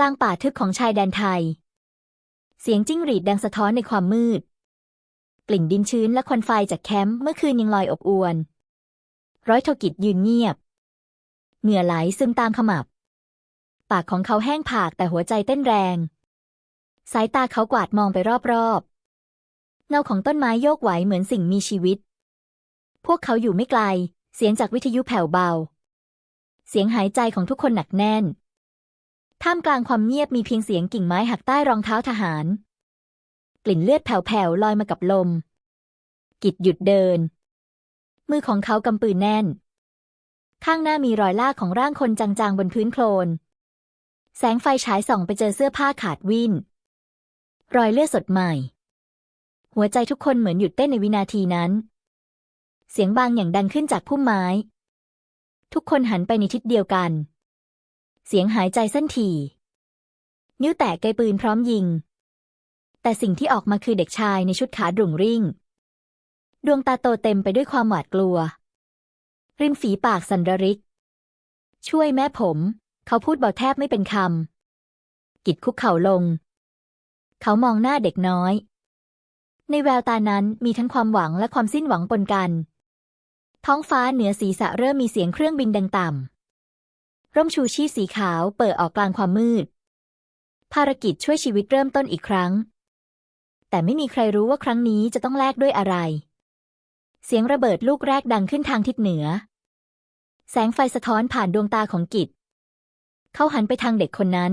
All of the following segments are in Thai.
กลางป่าทึบของชายแดนไทย เสียงจิ้งหรีดดังสะท้อนในความมืด กลิ่นดินชื้นและควันไฟจากแคมป์เมื่อคืนยังลอยอบอวน ร้อยโทกิจยืนเงียบ เหงื่อไหลซึมตามขมับ ปากของเขาแห้งผากแต่หัวใจเต้นแรง สายตาเขากวาดมองไปรอบๆ เงาของต้นไม้โยกไหวเหมือนสิ่งมีชีวิต พวกเขาอยู่ไม่ไกล เสียงจากวิทยุแผ่วเบา เสียงหายใจของทุกคนหนักแน่น ท่ามกลางความเงียบมีเพียงเสียงกิ่งไม้หักใต้รองเท้าทหาร กลิ่นเลือดแผ่วๆลอยมากับลม กิดหยุดเดิน มือของเขากำปืนแน่น ข้างหน้ามีรอยลากของร่างคนจางๆบนพื้นโคลน แสงไฟฉายส่องไปเจอเสื้อผ้าขาดวิ่น รอยเลือดสดใหม่ หัวใจทุกคนเหมือนหยุดเต้นในวินาทีนั้น เสียงบางอย่างดังขึ้นจากพุ่มไม้ ทุกคนหันไปในทิศเดียวกัน เสียงหายใจสั้นถี่นิ้วแตะไกปืนพร้อมยิง แต่สิ่งที่ออกมาคือเด็กชายในชุดขาดรุ่งริ่ง ดวงตาโตเต็มไปด้วยความหวาดกลัว ริมฝีปากสันระริก ช่วยแม่ผม เขาพูดเบาแทบไม่เป็นคำ กิดคุกเข่าลง เขามองหน้าเด็กน้อย ในแววตานั้นมีทั้งความหวังและความสิ้นหวังปนกัน ท้องฟ้าเหนือศีรษะเริ่มมีเสียงเครื่องบินดังต่ำ ร่มชูชีพสีขาวเปิดออกกลางความมืด ภารกิจช่วยชีวิตเริ่มต้นอีกครั้ง แต่ไม่มีใครรู้ว่าครั้งนี้จะต้องแลกด้วยอะไร เสียงระเบิดลูกแรกดังขึ้นทางทิศเหนือ แสงไฟสะท้อนผ่านดวงตาของกิจ เขาหันไปทางเด็กคนนั้น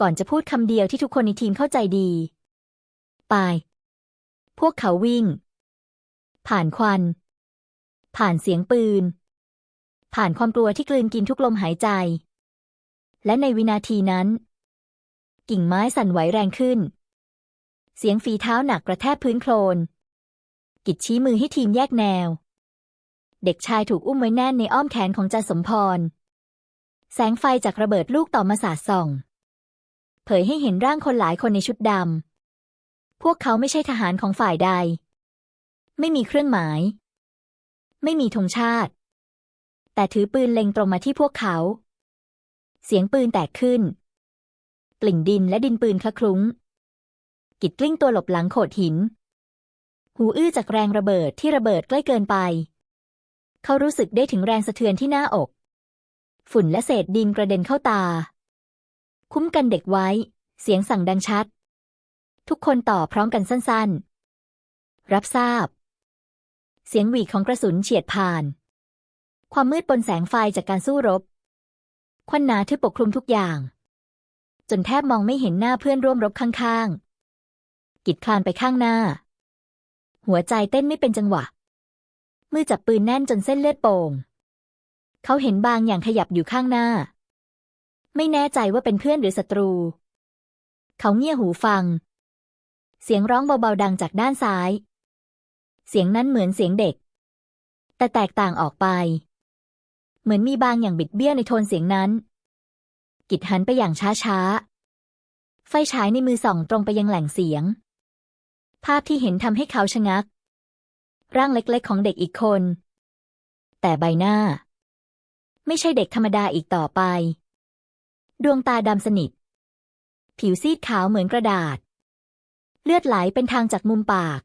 ก่อนจะพูดคำเดียวที่ทุกคนในทีมเข้าใจดี ไป พวกเขาวิ่ง ผ่านควัน ผ่านเสียงปืน ผ่านความกลัวที่กลืนกินทุกลมหายใจ และในวินาทีนั้น กิ่งไม้สั่นไหวแรงขึ้น เสียงฝีเท้าหนักกระแทกพื้นโคลน กิจชี้มือให้ทีมแยกแนว เด็กชายถูกอุ้มไว้แน่นในอ้อมแขนของจ่าสมพร แสงไฟจากระเบิดลูกต่อมาสาดส่อง เผยให้เห็นร่างคนหลายคนในชุดดำ พวกเขาไม่ใช่ทหารของฝ่ายใด ไม่มีเครื่องหมาย ไม่มีธงชาติ แต่ถือปืนเล็งตรงมาที่พวกเขา เสียงปืนแตกขึ้น กลิ่นดินและดินปืนคละคลุ้ง กิดกลิ้งตัวหลบหลังโขดหิน หูอื้อจากแรงระเบิดที่ระเบิดใกล้เกินไป เขารู้สึกได้ถึงแรงสะเทือนที่หน้าอก ฝุ่นและเศษดินกระเด็นเข้าตา คุ้มกันเด็กไว้ เสียงสั่งดังชัด ทุกคนตอบพร้อมกันสั้นๆ รับทราบ เสียงหวีดของกระสุนเฉียดผ่าน ความมืดปนแสงไฟจากการสู้รบ ควันหนาทึบปกคลุมทุกอย่าง จนแทบมองไม่เห็นหน้าเพื่อนร่วมรบข้างๆ กิดคลานไปข้างหน้า หัวใจเต้นไม่เป็นจังหวะ มือจับปืนแน่นจนเส้นเลือดโป่ง เขาเห็นบางอย่างขยับอยู่ข้างหน้า ไม่แน่ใจว่าเป็นเพื่อนหรือศัตรู เขาเงี่ยหูฟัง เสียงร้องเบาๆดังจากด้านซ้าย เสียงนั้นเหมือนเสียงเด็กแต่แตกต่างออกไป เหมือนมีบางอย่างบิดเบี้ยวในโทนเสียงนั้น กิดหันไปอย่างช้าๆ ไฟฉายในมือส่องตรงไปยังแหล่งเสียง ภาพที่เห็นทำให้เขาชะงัก ร่างเล็กๆของเด็กอีกคน แต่ใบหน้า ไม่ใช่เด็กธรรมดาอีกต่อไป ดวงตาดำสนิท ผิวซีดขาวเหมือนกระดาษ เลือดไหลเป็นทางจากมุมปาก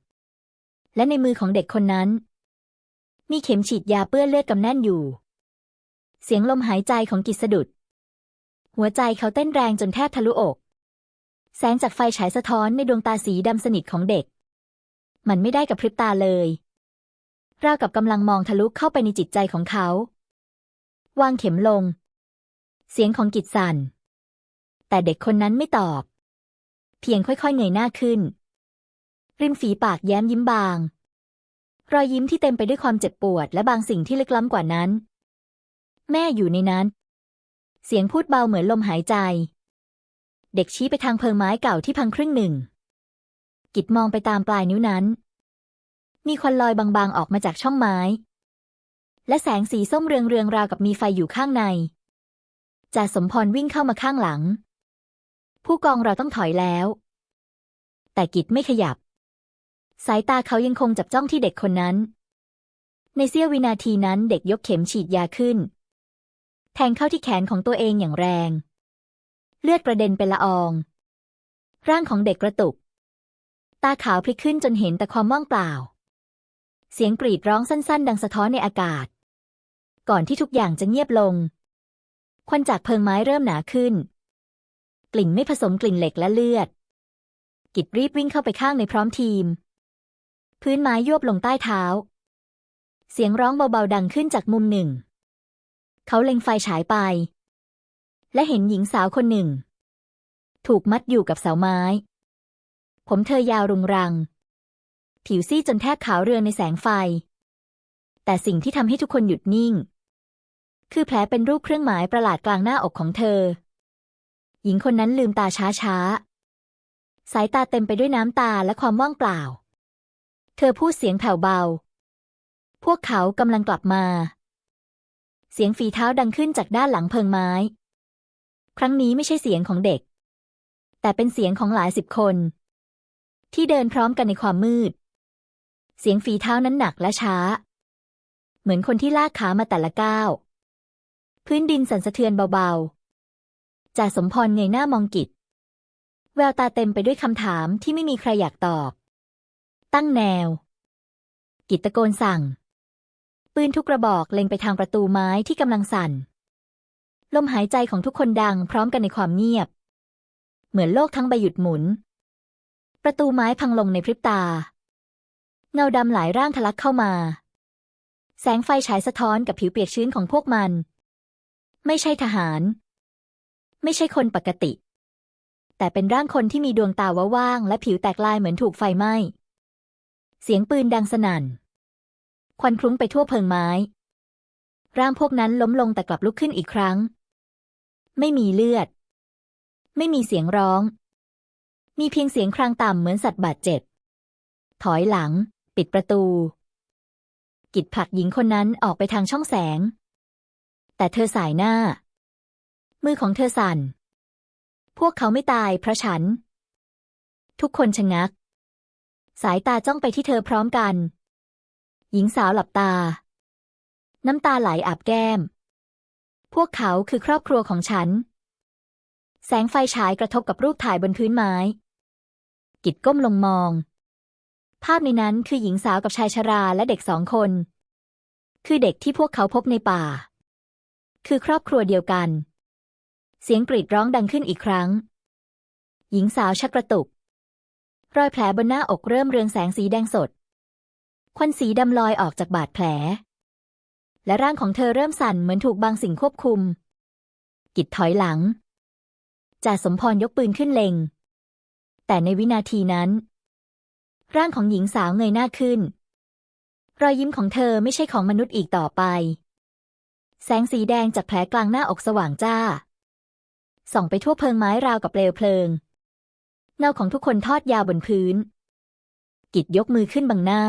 และในมือของเด็กคนนั้น มีเข็มฉีดยาเปื้อนเลือดกำแน่นอยู่ เสียงลมหายใจของกิจสะดุด หัวใจเขาเต้นแรงจนแทบทะลุอก แสงจากไฟฉายสะท้อนในดวงตาสีดำสนิทของเด็ก มันไม่ได้กับพริบตาเลยราวกับกำลังมองทะลุเข้าไปในจิตใจของเขา วางเข็มลง เสียงของกิจสั่นแต่เด็กคนนั้นไม่ตอบ เพียงค่อยๆเงยหน้าขึ้น ริมฝีปากแย้มยิ้มบาง รอยยิ้มที่เต็มไปด้วยความเจ็บปวดและบางสิ่งที่ลึกล้ำกว่านั้น แม่อยู่ในนั้น เสียงพูดเบาเหมือนลมหายใจ เด็กชี้ไปทางเพิงไม้เก่าที่พังครึ่งหนึ่ง กิดมองไปตามปลายนิ้วนั้น มีควันลอยบางๆออกมาจากช่องไม้ และแสงสีส้มเรืองๆราวกับมีไฟอยู่ข้างในจ่าสมพรวิ่งเข้ามาข้างหลัง ผู้กองเราต้องถอยแล้ว แต่กิจไม่ขยับ สายตาเขายังคงจับจ้องที่เด็กคนนั้น ในเสี้ยววินาทีนั้นเด็กยกเข็มฉีดยาขึ้น ทงเข้าที่แขนของตัวเองอย่างแรง เลือดกระเด็นเป็นละออง ร่างของเด็กกระตุก ตาขาวพลิกขึ้นจนเห็นแต่ความว่างเปล่า เสียงกรีดร้องสั้น ๆ ดังสะท้อนในอากาศ ก่อนที่ทุกอย่างจะเงียบลง ควันจากเพิงไม้เริ่มหนาขึ้น กลิ่นไม่ผสมกลิ่นเหล็กและเลือด กิดรีบวิ่งเข้าไปข้างในพร้อมทีม พื้นไม้ยวบลงใต้เท้า เสียงร้องเบาๆดังขึ้นจากมุมหนึ่ง เขาเล็งไฟฉายไป และเห็นหญิงสาวคนหนึ่ง ถูกมัดอยู่กับเสาไม้ ผมเธอยาวรุงรัง ผิวซีดจนแทบขาวเรืองในแสงไฟ แต่สิ่งที่ทำให้ทุกคนหยุดนิ่ง คือแผลเป็นรูปเครื่องหมายประหลาดกลางหน้าอกของเธอ หญิงคนนั้นลืมตาช้าๆ สายตาเต็มไปด้วยน้ำตาและความว่างเปล่า เธอพูดเสียงแผ่วเบา พวกเขากำลังกลับมา เสียงฝีเท้าดังขึ้นจากด้านหลังเพิงไม้ ครั้งนี้ไม่ใช่เสียงของเด็ก แต่เป็นเสียงของหลายสิบคน ที่เดินพร้อมกันในความมืด เสียงฝีเท้านั้นหนักและช้า เหมือนคนที่ลากขามาแต่ละก้าว พื้นดินสั่นสะเทือนเบาๆจ่าสมพรเงยหน้ามองกิจแววตาเต็มไปด้วยคำถามที่ไม่มีใครอยากตอบ ตั้งแนว กิจตะโกนสั่ง ปืนทุกกระบอกเล็งไปทางประตูไม้ที่กำลังสั่น ลมหายใจของทุกคนดังพร้อมกันในความเงียบ เหมือนโลกทั้งใบหยุดหมุน ประตูไม้พังลงในพริบตา เงาดำหลายร่างทะลักเข้ามา แสงไฟฉายสะท้อนกับผิวเปียกชื้นของพวกมัน ไม่ใช่ทหาร ไม่ใช่คนปกติ แต่เป็นร่างคนที่มีดวงตาว่างและผิวแตกลายเหมือนถูกไฟไหม้ เสียงปืนดังสนั่น ควันคลุ้งไปทั่วเพิงไม้ ร่างพวกนั้นล้มลงแต่กลับลุกขึ้นอีกครั้ง ไม่มีเลือด ไม่มีเสียงร้อง มีเพียงเสียงครางต่ำเหมือนสัตว์บาดเจ็บ ถอยหลัง ปิดประตู กิดผลักหญิงคนนั้นออกไปทางช่องแสง แต่เธอสายหน้า มือของเธอสั่น พวกเขาไม่ตายเพราะฉัน ทุกคนชะงัก สายตาจ้องไปที่เธอพร้อมกัน หญิงสาวหลับตา น้ำตาไหลอาบแก้ม พวกเขาคือครอบครัวของฉัน แสงไฟฉายกระทบกับรูปถ่ายบนพื้นไม้ กิดก้มลงมอง ภาพในนั้นคือหญิงสาวกับชายชราและเด็กสองคน คือเด็กที่พวกเขาพบในป่า คือครอบครัวเดียวกัน เสียงกรีดร้องดังขึ้นอีกครั้ง หญิงสาวชักกระตุกรอยแผลบนหน้าอกเริ่มเรืองแสงสีแดงสด ควันสีดำลอยออกจากบาดแผล และร่างของเธอเริ่มสั่นเหมือนถูกบางสิ่งควบคุม กิดถอยหลังจ่าสมพรยกปืนขึ้นเล็ง แต่ในวินาทีนั้น ร่างของหญิงสาวเงยหน้าขึ้น รอยยิ้มของเธอไม่ใช่ของมนุษย์อีกต่อไป แสงสีแดงจากแผลกลางหน้าอกสว่างจ้า ส่องไปทั่วเพิงไม้ราวกับเปลวเพลิง เงาของทุกคนทอดยาวบนพื้น กิดยกมือขึ้นบังหน้า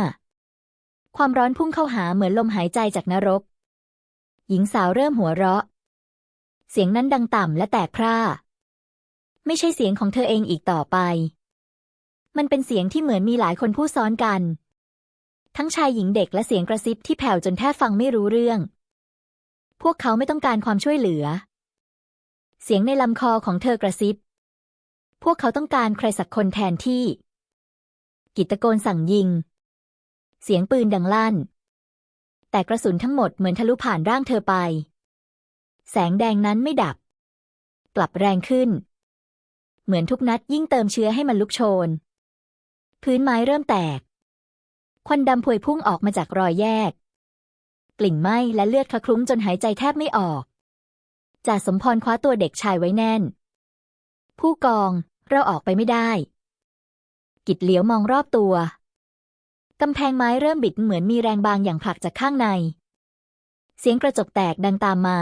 ความร้อนพุ่งเข้าหาเหมือนลมหายใจจากนรก หญิงสาวเริ่มหัวเราะ เสียงนั้นดังต่ำและแตกพร่า ไม่ใช่เสียงของเธอเองอีกต่อไป มันเป็นเสียงที่เหมือนมีหลายคนพูดซ้อนกัน ทั้งชายหญิงเด็กและเสียงกระซิบที่แผ่วจนแทบฟังไม่รู้เรื่อง พวกเขาไม่ต้องการความช่วยเหลือ เสียงในลำคอของเธอกระซิบ พวกเขาต้องการใครสักคนแทนที่ กิตตะโกนสั่งยิง เสียงปืนดังลั่น แต่กระสุนทั้งหมดเหมือนทะลุผ่านร่างเธอไป แสงแดงนั้นไม่ดับ กลับแรงขึ้น เหมือนทุกนัดยิ่งเติมเชื้อให้มันลุกโชน พื้นไม้เริ่มแตก ควันดำพวยพุ่งออกมาจากรอยแยก กลิ่นไหม้และเลือดคละคลุ้งจนหายใจแทบไม่ออกจ่าสมพรคว้าตัวเด็กชายไว้แน่น ผู้กองเราออกไปไม่ได้ กิดเหลียวมองรอบตัว กำแพงไม้เริ่มบิดเหมือนมีแรงบางอย่างผลักจากข้างใน เสียงกระจกแตกดังตามมา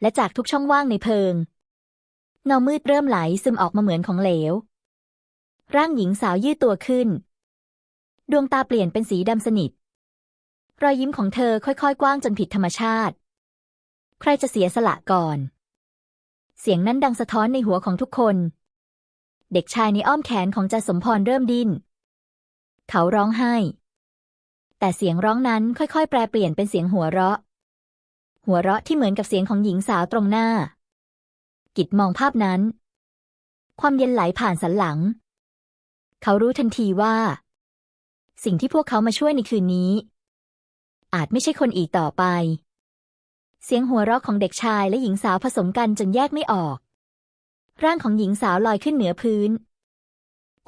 และจากทุกช่องว่างในเพิง เงามืดเริ่มไหลซึมออกมาเหมือนของเหลว ร่างหญิงสาวยืดตัวขึ้น ดวงตาเปลี่ยนเป็นสีดำสนิท รอยยิ้มของเธอค่อยๆ กว้างจนผิดธรรมชาติ ใครจะเสียสละก่อน เสียงนั้นดังสะท้อนในหัวของทุกคน เด็กชายในอ้อมแขนของจ่าสมพรเริ่มดิ้น เขาร้องไห้ แต่เสียงร้องนั้นค่อยๆ แปลเปลี่ยนเป็นเสียงหัวเราะ หัวเราะที่เหมือนกับเสียงของหญิงสาวตรงหน้า กิจมองภาพนั้น ความเย็นไหลผ่านสันหลัง เขารู้ทันทีว่า สิ่งที่พวกเขามาช่วยในคืนนี้ อาจไม่ใช่คนอีกต่อไป เสียงหัวเราะของเด็กชายและหญิงสาวผสมกันจนแยกไม่ออก ร่างของหญิงสาวลอยขึ้นเหนือพื้น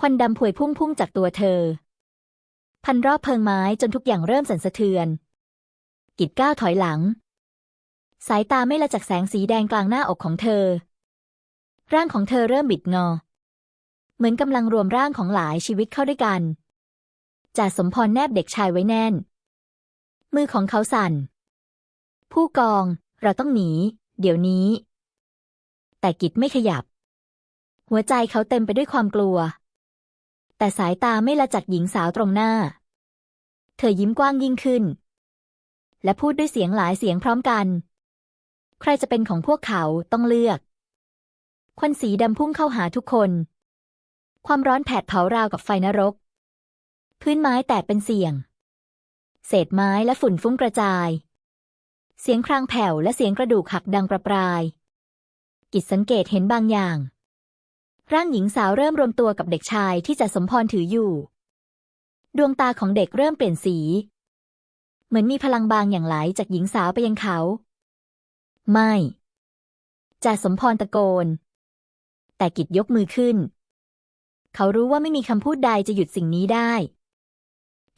ควันดำพวยพุ่งพุ่งจากตัวเธอ พันรอบเพิงไม้จนทุกอย่างเริ่มสั่นสะเทือน กิดก้าวถอยหลัง สายตาไม่ละจากแสงสีแดงกลางหน้าอกของเธอ ร่างของเธอเริ่มบิดงอ เหมือนกำลังรวมร่างของหลายชีวิตเข้าด้วยกันจ่าสมพรแนบเด็กชายไว้แน่น มือของเขาสั่น ผู้กอง เราต้องหนี เดี๋ยวนี้ แต่กิจไม่ขยับ หัวใจเขาเต็มไปด้วยความกลัว แต่สายตาไม่ละจากหญิงสาวตรงหน้า เธอยิ้มกว้างยิ่งขึ้น และพูดด้วยเสียงหลายเสียงพร้อมกัน ใครจะเป็นของพวกเขาต้องเลือก ควันสีดำพุ่งเข้าหาทุกคน ความร้อนแผดเผาราวกับไฟนรก พื้นไม้แตกเป็นเสียง เศษไม้และฝุ่นฟุ้งกระจาย เสียงครางแผ่วและเสียงกระดูกหักดังประปราย กิจสังเกตเห็นบางอย่าง ร่างหญิงสาวเริ่มรวมตัวกับเด็กชายที่จะสมพรถืออยู่ ดวงตาของเด็กเริ่มเปลี่ยนสี เหมือนมีพลังบางอย่างไหลจากหญิงสาวไปยังเขา ไม่จ่าสมพรตะโกน แต่กิจยกมือขึ้น เขารู้ว่าไม่มีคำพูดใดจะหยุดสิ่งนี้ได้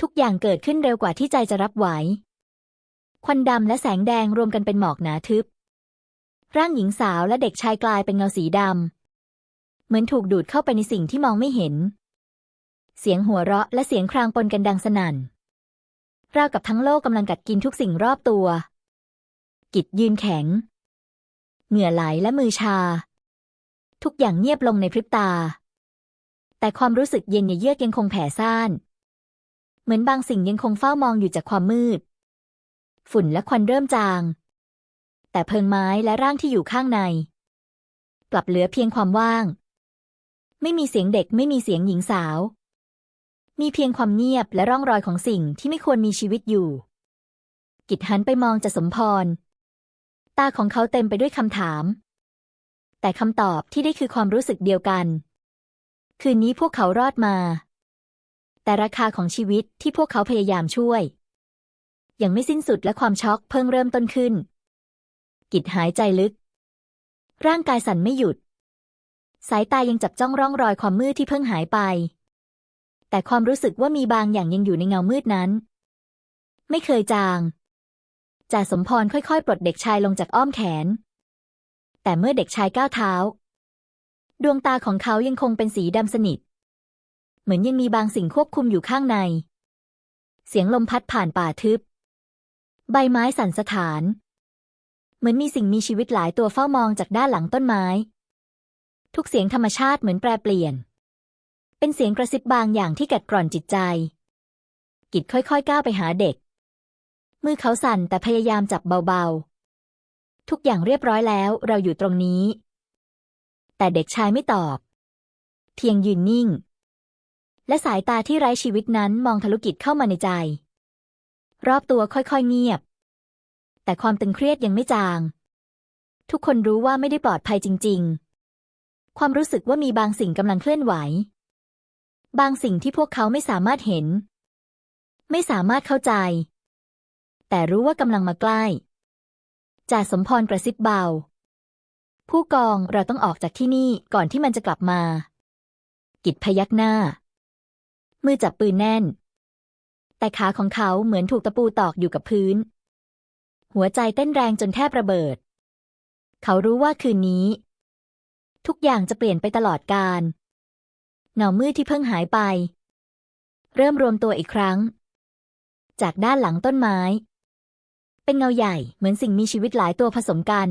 ทุกอย่างเกิดขึ้นเร็วกว่าที่ใจจะรับไหว ควันดำและแสงแดงรวมกันเป็นหมอกหนาทึบ ร่างหญิงสาวและเด็กชายกลายเป็นเงาสีดำ เหมือนถูกดูดเข้าไปในสิ่งที่มองไม่เห็น เสียงหัวเราะและเสียงครางปนกันดังสนั่น ราวกับทั้งโลกกำลังกัดกินทุกสิ่งรอบตัว กิจยืนแข็ง เหงื่อไหลและมือชา ทุกอย่างเงียบลงในพริบตา แต่ความรู้สึกเย็นเยือกยังคงแผ่ซ่าน เหมือนบางสิ่งยังคงเฝ้ามองอยู่จากความมืด ฝุ่นและควันเริ่มจาง แต่เพิงไม้และร่างที่อยู่ข้างใน กลับเหลือเพียงความว่าง ไม่มีเสียงเด็กไม่มีเสียงหญิงสาว มีเพียงความเงียบและร่องรอยของสิ่งที่ไม่ควรมีชีวิตอยู่ กิจหันไปมองจะสมพร ตาของเขาเต็มไปด้วยคำถาม แต่คำตอบที่ได้คือความรู้สึกเดียวกัน คืนนี้พวกเขารอดมา แต่ราคาของชีวิตที่พวกเขาพยายามช่วย ยังไม่สิ้นสุดและความช็อกเพิ่งเริ่มต้นขึ้น กิจหายใจลึก ร่างกายสั่นไม่หยุด สายตายังจับจ้องร่องรอยความมืดที่เพิ่งหายไป แต่ความรู้สึกว่ามีบางอย่างยังอยู่ในเงามืดนั้น ไม่เคยจางจ่าสมพรค่อยๆ ปลดเด็กชายลงจากอ้อมแขน แต่เมื่อเด็กชายก้าวเท้า ดวงตาของเขายังคงเป็นสีดำสนิท เหมือนยังมีบางสิ่งควบคุมอยู่ข้างใน เสียงลมพัดผ่านป่าทึบ ใบไม้สั่นสะท้าน เหมือนมีสิ่งมีชีวิตหลายตัวเฝ้ามองจากด้านหลังต้นไม้ ทุกเสียงธรรมชาติเหมือนแปรเปลี่ยน เป็นเสียงกระซิบบางอย่างที่กัดกร่อนจิตใจ กิจค่อยๆก้าวไปหาเด็ก มือเขาสั่นแต่พยายามจับเบาๆ ทุกอย่างเรียบร้อยแล้วเราอยู่ตรงนี้ แต่เด็กชายไม่ตอบเพียงยืนนิ่ง และสายตาที่ไร้ชีวิตนั้นมองทะลุกิจเข้ามาในใจ รอบตัวค่อยๆเงียบ แต่ความตึงเครียดยังไม่จาง ทุกคนรู้ว่าไม่ได้ปลอดภัยจริง ๆ ความรู้สึกว่ามีบางสิ่งกำลังเคลื่อนไหว บางสิ่งที่พวกเขาไม่สามารถเห็น ไม่สามารถเข้าใจ แต่รู้ว่ากำลังมาใกล้จ่าสมพรกระซิบเบา ผู้กองเราต้องออกจากที่นี่ก่อนที่มันจะกลับมา กิจพยักหน้า มือจับปืนแน่น แต่ขาของเขาเหมือนถูกตะปูตอกอยู่กับพื้น หัวใจเต้นแรงจนแทบระเบิด เขารู้ว่าคืนนี้ ทุกอย่างจะเปลี่ยนไปตลอดกาลเงามืดที่เพิ่งหายไป เริ่มรวมตัวอีกครั้ง จากด้านหลังต้นไม้ เป็นเงาใหญ่เหมือนสิ่งมีชีวิตหลายตัวผสมกัน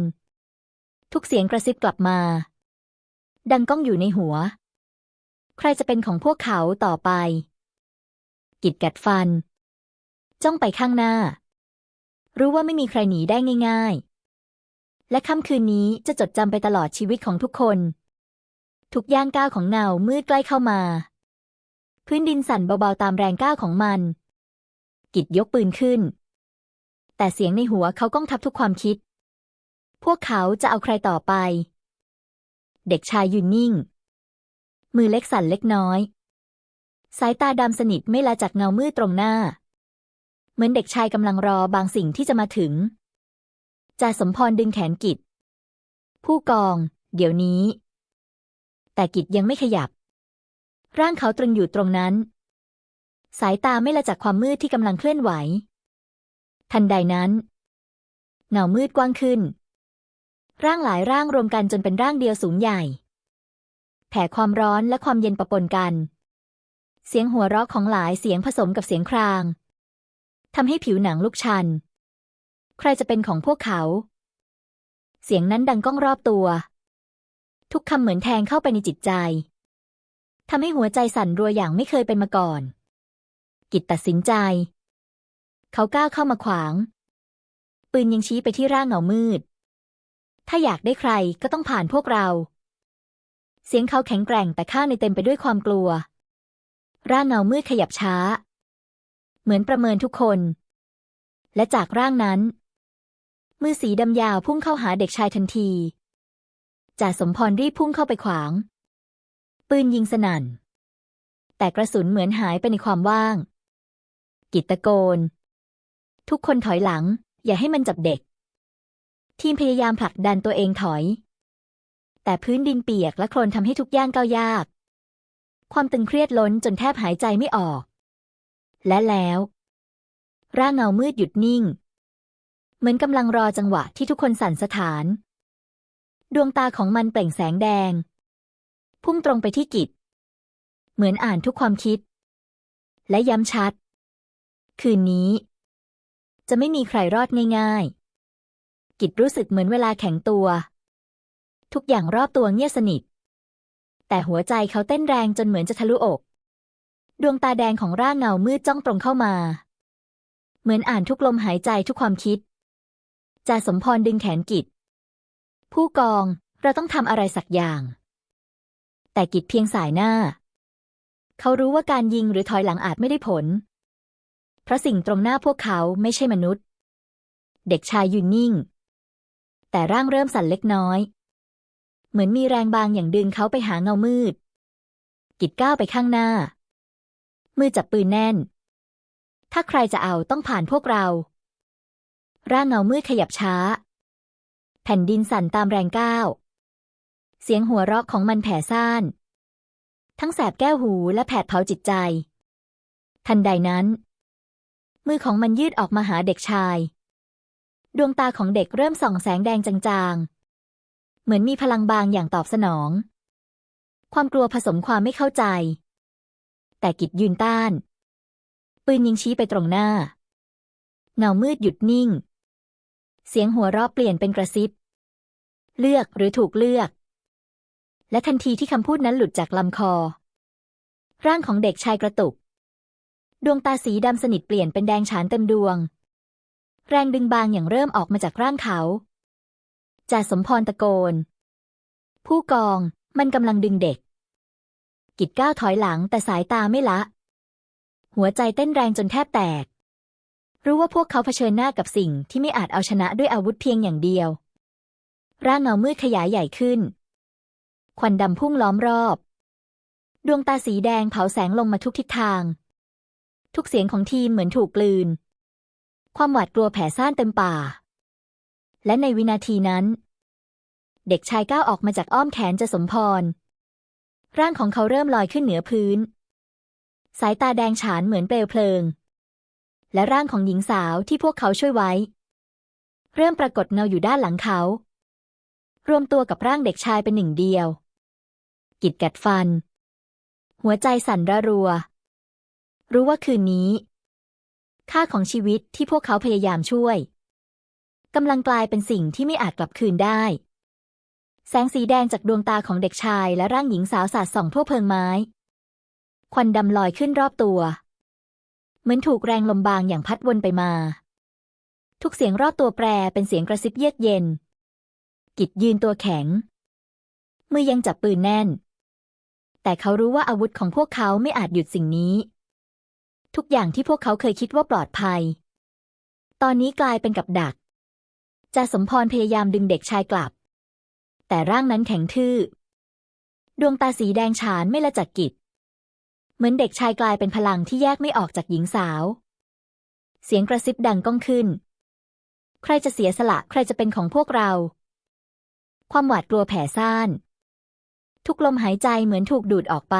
ทุกเสียงกระซิบกลับมา ดังก้องอยู่ในหัว ใครจะเป็นของพวกเขาต่อไป กิดกัดฟัน จ้องไปข้างหน้า รู้ว่าไม่มีใครหนีได้ง่าย ๆ และค่ำคืนนี้จะจดจำไปตลอดชีวิตของทุกคน ทุกย่างก้าวของเงามืดใกล้เข้ามา พื้นดินสั่นเบาๆตามแรงก้าวของมัน กิดยกปืนขึ้น แต่เสียงในหัวเขาก้องทับทุกความคิด พวกเขาจะเอาใครต่อไป เด็กชายยืนนิ่ง มือเล็กสั่นเล็กน้อย สายตาดำสนิทไม่ละจากเงามืดตรงหน้า เหมือนเด็กชายกำลังรอบางสิ่งที่จะมาถึง จ่าสมพรดึงแขนกิจ ผู้กอง เดี๋ยวนี้ แต่กิจยังไม่ขยับ ร่างเขาตรึงอยู่ตรงนั้น สายตาไม่ละจากความมืดที่กำลังเคลื่อนไหว ทันใดนั้น เงามืดกว้างขึ้น ร่างหลายร่างรวมกันจนเป็นร่างเดียวสูงใหญ่ แผ่ความร้อนและความเย็นปะปนกัน เสียงหัวเราะของหลายเสียงผสมกับเสียงครางทำให้ผิวหนังลุกชัน ใครจะเป็นของพวกเขา เสียงนั้นดังก้องรอบตัว ทุกคำเหมือนแทงเข้าไปในจิตใจทำให้หัวใจสั่นรัวอย่างไม่เคยเป็นมาก่อน กิจตัดสินใจ เขาก้าวเข้ามาขวาง ปืนยังชี้ไปที่ร่างเงามืด ถ้าอยากได้ใครก็ต้องผ่านพวกเรา เสียงเขาแข็งแกร่งแต่ข้างในเต็มไปด้วยความกลัว ร่างเงามืดขยับช้า เหมือนประเมินทุกคน และจากร่างนั้น มือสีดำยาวพุ่งเข้าหาเด็กชายทันที จ่าสมพรรีบพุ่งเข้าไปขวาง ปืนยิงสนั่น แต่กระสุนเหมือนหายไปในความว่าง กิตตะโกน ทุกคนถอยหลัง อย่าให้มันจับเด็ก ทีมพยายามผลักดันตัวเองถอย แต่พื้นดินเปียกและโคลนทำให้ทุกย่างก้าวยาก ความตึงเครียดล้นจนแทบหายใจไม่ออก และแล้ว ร่างเงามืดหยุดนิ่ง เหมือนกำลังรอจังหวะที่ทุกคนสั่นสถาน ดวงตาของมันเปล่งแสงแดง พุ่งตรงไปที่กิจ เหมือนอ่านทุกความคิด และย้ำชัด คืนนี้ จะไม่มีใครรอดง่ายๆ กิจรู้สึกเหมือนเวลาแข็งตัว ทุกอย่างรอบตัวเงียบสนิท แต่หัวใจเขาเต้นแรงจนเหมือนจะทะลุอก ดวงตาแดงของร่างเงามืดจ้องตรงเข้ามา เหมือนอ่านทุกลมหายใจทุกความคิด จ่าสมพรดึงแขนกิจ ผู้กองเราต้องทำอะไรสักอย่าง แต่กิจเพียงสายหน้า เขารู้ว่าการยิงหรือถอยหลังอาจไม่ได้ผล เพราะสิ่งตรงหน้าพวกเขาไม่ใช่มนุษย์ เด็กชายยืนนิ่ง แต่ร่างเริ่มสั่นเล็กน้อย เหมือนมีแรงบางอย่างดึงเขาไปหาเงามืด กิจก้าวไปข้างหน้า มือจับปืนแน่น ถ้าใครจะเอาต้องผ่านพวกเรา ร่างเงามืดขยับช้า แผ่นดินสั่นตามแรงก้าว เสียงหัวเราะของมันแผ่ซ่าน ทั้งแสบแก้วหูและแผดเผาจิตใจ ทันใดนั้น มือของมันยืดออกมาหาเด็กชาย ดวงตาของเด็กเริ่มส่องแสงแดงจางๆ เหมือนมีพลังบางอย่างตอบสนอง ความกลัวผสมความไม่เข้าใจ แต่กิจยืนต้าน ปืนยิงชี้ไปตรงหน้าเงามืดหยุดนิ่ง เสียงหัวเราะเปลี่ยนเป็นกระซิบ เลือกหรือถูกเลือก และทันทีที่คำพูดนั้นหลุดจากลำคอ ร่างของเด็กชายกระตุก ดวงตาสีดำสนิทเปลี่ยนเป็นแดงฉานเต็มดวง แรงดึงบางอย่างเริ่มออกมาจากร่างเขาจ่าสมพรตะโกน ผู้กองมันกำลังดึงเด็ก กิดก้าวถอยหลังแต่สายตาไม่ละ หัวใจเต้นแรงจนแทบแตก รู้ว่าพวกเขาเผชิญหน้ากับสิ่งที่ไม่อาจเอาชนะด้วยอาวุธเพียงอย่างเดียว ร่างเงามืดขยายใหญ่ขึ้น ควันดำพุ่งล้อมรอบ ดวงตาสีแดงเผาแสงลงมาทุกทิศทาง ทุกเสียงของทีมเหมือนถูกกลืน ความหวาดกลัวแผ่ซ่านเต็มป่า และในวินาทีนั้น เด็กชายก้าวออกมาจากอ้อมแขนจะสมพร ร่างของเขาเริ่มลอยขึ้นเหนือพื้น สายตาแดงฉานเหมือนเปลวเพลิง และร่างของหญิงสาวที่พวกเขาช่วยไว้ เริ่มปรากฏเงาอยู่ด้านหลังเขา รวมตัวกับร่างเด็กชายเป็นหนึ่งเดียว กิดกัดฟัน หัวใจสั่นระรัว รู้ว่าคืนนี้ ค่าของชีวิตที่พวกเขาพยายามช่วยกำลังกลายเป็นสิ่งที่ไม่อาจกลับคืนได้ แสงสีแดงจากดวงตาของเด็กชายและร่างหญิงสาวสาดส่องทั่วเพิงไม้ ควันดำลอยขึ้นรอบตัว เหมือนถูกแรงลมบางอย่างพัดวนไปมา ทุกเสียงรอบตัวแปรเป็นเสียงกระซิบเยือกเย็น กิดยืนตัวแข็ง มือยังจับปืนแน่น แต่เขารู้ว่าอาวุธของพวกเขาไม่อาจหยุดสิ่งนี้ ทุกอย่างที่พวกเขาเคยคิดว่าปลอดภัย ตอนนี้กลายเป็นกับดักจ่าสมพรพยายามดึงเด็กชายกลับ แต่ร่างนั้นแข็งทื่อ ดวงตาสีแดงฉานไม่ละจักกิจ มือนเด็กชายกลายเป็นพลังที่แยกไม่ออกจากหญิงสาว เสียงกระซิบดังก้องขึ้น ใครจะเสียสละใครจะเป็นของพวกเรา ความหวาดกลัวแผ่ซ่าน ทุกลมหายใจเหมือนถูกดูดออกไป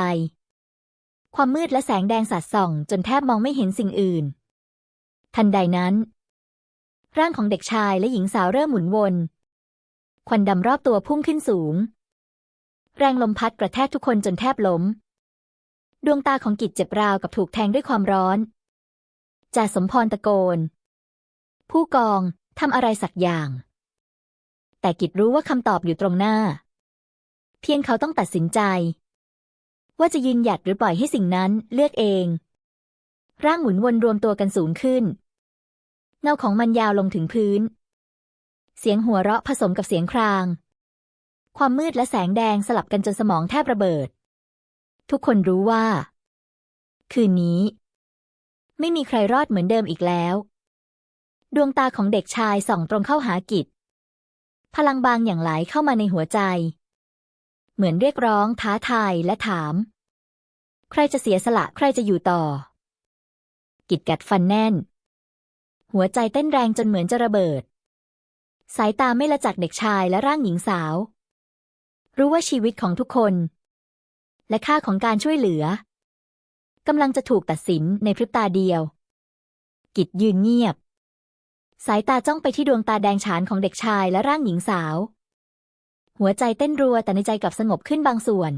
ความมืดและแสงแดงสาดส่อง จนแทบมองไม่เห็นสิ่งอื่น ทันใดนั้น ร่างของเด็กชายและหญิงสาวเริ่มหมุนวน ควันดำรอบตัวพุ่งขึ้นสูง แรงลมพัดกระแทกทุกคนจนแทบล้ม ดวงตาของกิจเจ็บราวกับถูกแทงด้วยความร้อนจ่าสมพรตะโกน ผู้กองทำอะไรสักอย่าง แต่กิจรู้ว่าคำตอบอยู่ตรงหน้า เพียงเขาต้องตัดสินใจ ว่าจะยืนหยัดหรือปล่อยให้สิ่งนั้นเลือกเอง ร่างหมุนวนรวมตัวกันสูงขึ้น เงาของมันยาวลงถึงพื้น เสียงหัวเราะผสมกับเสียงคราง ความมืดและแสงแดงสลับกันจนสมองแทบระเบิด ทุกคนรู้ว่า คืนนี้ ไม่มีใครรอดเหมือนเดิมอีกแล้ว ดวงตาของเด็กชายส่องตรงเข้าหากิจ พลังบางอย่างไหลเข้ามาในหัวใจ เหมือนเรียกร้องท้าทายและถาม ใครจะเสียสละใครจะอยู่ต่อ กิจกัดฟันแน่น หัวใจเต้นแรงจนเหมือนจะระเบิด สายตาไม่ละจากเด็กชายและร่างหญิงสาว รู้ว่าชีวิตของทุกคน และค่าของการช่วยเหลือกำลังจะถูกตัดสินในพริบตาเดียว กิจยืนเงียบ สายตาจ้องไปที่ดวงตาแดงฉานของเด็กชายและร่างหญิงสาว หัวใจเต้นรัวแต่ในใจกลับสงบขึ้นบางส่วน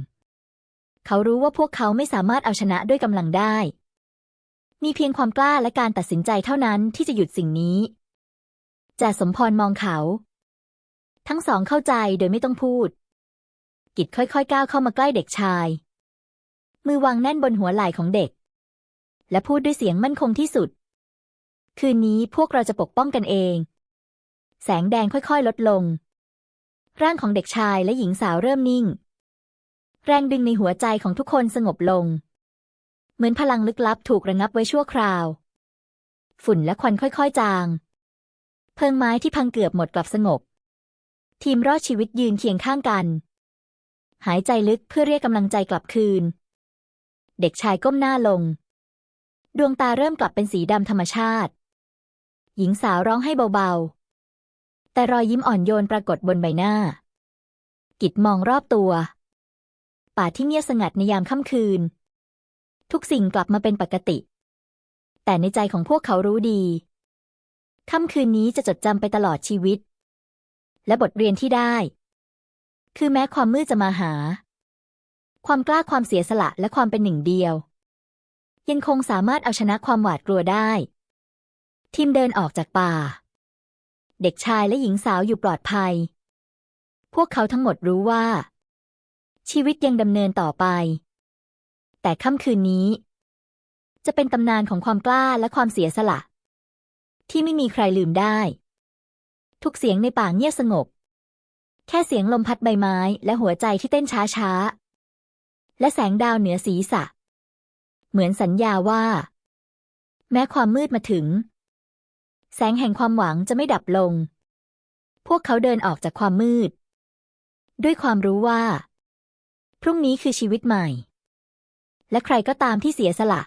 เขารู้ว่าพวกเขาไม่สามารถเอาชนะด้วยกำลังได้ มีเพียงความกล้าและการตัดสินใจเท่านั้นที่จะหยุดสิ่งนี้จ่าสมพรมองเขา ทั้งสองเข้าใจโดยไม่ต้องพูด กิจค่อยๆ ก้าวเข้ามาใกล้เด็กชาย มือวางแน่นบนหัวไหล่ของเด็ก และพูดด้วยเสียงมั่นคงที่สุด คืนนี้พวกเราจะปกป้องกันเอง แสงแดงค่อยๆ ลดลง ร่างของเด็กชายและหญิงสาวเริ่มนิ่ง แรงดึงในหัวใจของทุกคนสงบลง เหมือนพลังลึกลับถูกระงับไว้ชั่วคราว ฝุ่นและควันค่อยๆจาง เพิงไม้ที่พังเกือบหมดกลับสงบ ทีมรอดชีวิตยืนเคียงข้างกันหายใจลึกเพื่อเรียกกำลังใจกลับคืน เด็กชายก้มหน้าลง ดวงตาเริ่มกลับเป็นสีดำธรรมชาติ หญิงสาวร้องให้เบาๆ แต่รอยยิ้มอ่อนโยนปรากฏบนใบหน้า กิดมองรอบตัว ป่าที่เงียบสงัดในยามค่ำคืน ทุกสิ่งกลับมาเป็นปกติ แต่ในใจของพวกเขารู้ดีค่ำคืนนี้จะจดจำไปตลอดชีวิต และบทเรียนที่ได้ คือแม้ความมืดจะมาหา ความกล้าความเสียสละและความเป็นหนึ่งเดียว ยังคงสามารถเอาชนะความหวาดกลัวได้ ทีมเดินออกจากป่า เด็กชายและหญิงสาวอยู่ปลอดภัย พวกเขาทั้งหมดรู้ว่า ชีวิตยังดำเนินต่อไป แต่ค่ำคืนนี้ จะเป็นตำนานของความกล้าและความเสียสละ ที่ไม่มีใครลืมได้ ทุกเสียงในป่าเงียบสงบ แค่เสียงลมพัดใบไม้และหัวใจที่เต้นช้าช้าๆ และแสงดาวเหนือศีรษะ เหมือนสัญญาว่า แม้ความมืดมาถึง แสงแห่งความหวังจะไม่ดับลง พวกเขาเดินออกจากความมืด ด้วยความรู้ว่า พรุ่งนี้คือชีวิตใหม่ และใครก็ตามที่เสียสละ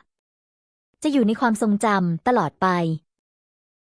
จะอยู่ในความทรงจำตลอดไป